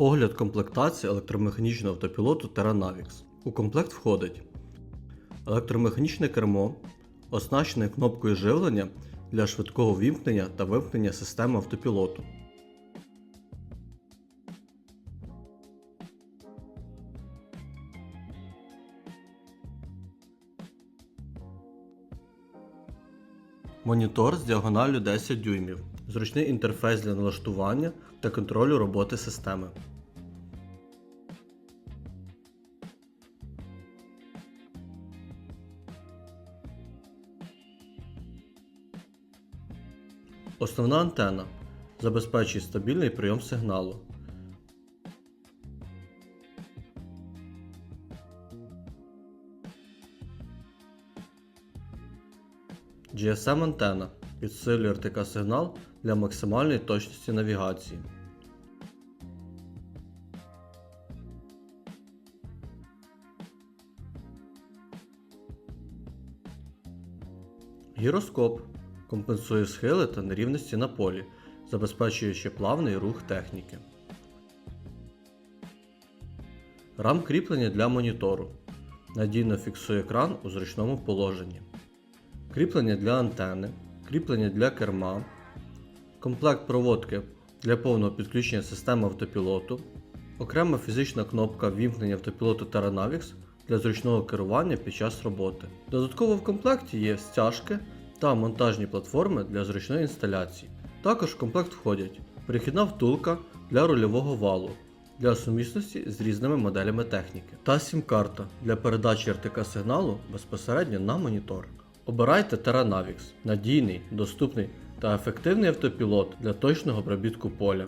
Огляд комплектації електромеханічного автопілоту TerraNavix. У комплект входить електромеханічне кермо, оснащене кнопкою живлення для швидкого вімкнення та вимкнення системи автопілоту. Монітор з діагоналлю 10 дюймів, зручний інтерфейс для налаштування та контролю роботи системи. Основна антенна забезпечує стабільний прийом сигналу. GSM антенна підсилює РТК сигнал для максимальної точності навігації. Гіроскоп компенсує схили та нерівності на полі, забезпечуючи плавний рух техніки. Рам кріплення для монітору. Надійно фіксує екран у зручному положенні. Кріплення для антени, кріплення для керма, комплект проводки для повного підключення системи автопілоту, окрема фізична кнопка вімкнення автопілоту TerraNavix для зручного керування під час роботи. Додатково в комплекті є стяжки та монтажні платформи для зручної інсталяції. Також в комплект входять перехідна втулка для рульового валу для сумісності з різними моделями техніки та сім-карта для передачі РТК сигналу безпосередньо на монітор. Обирайте TerraNavix – надійний, доступний та ефективний автопілот для точного пробітку поля.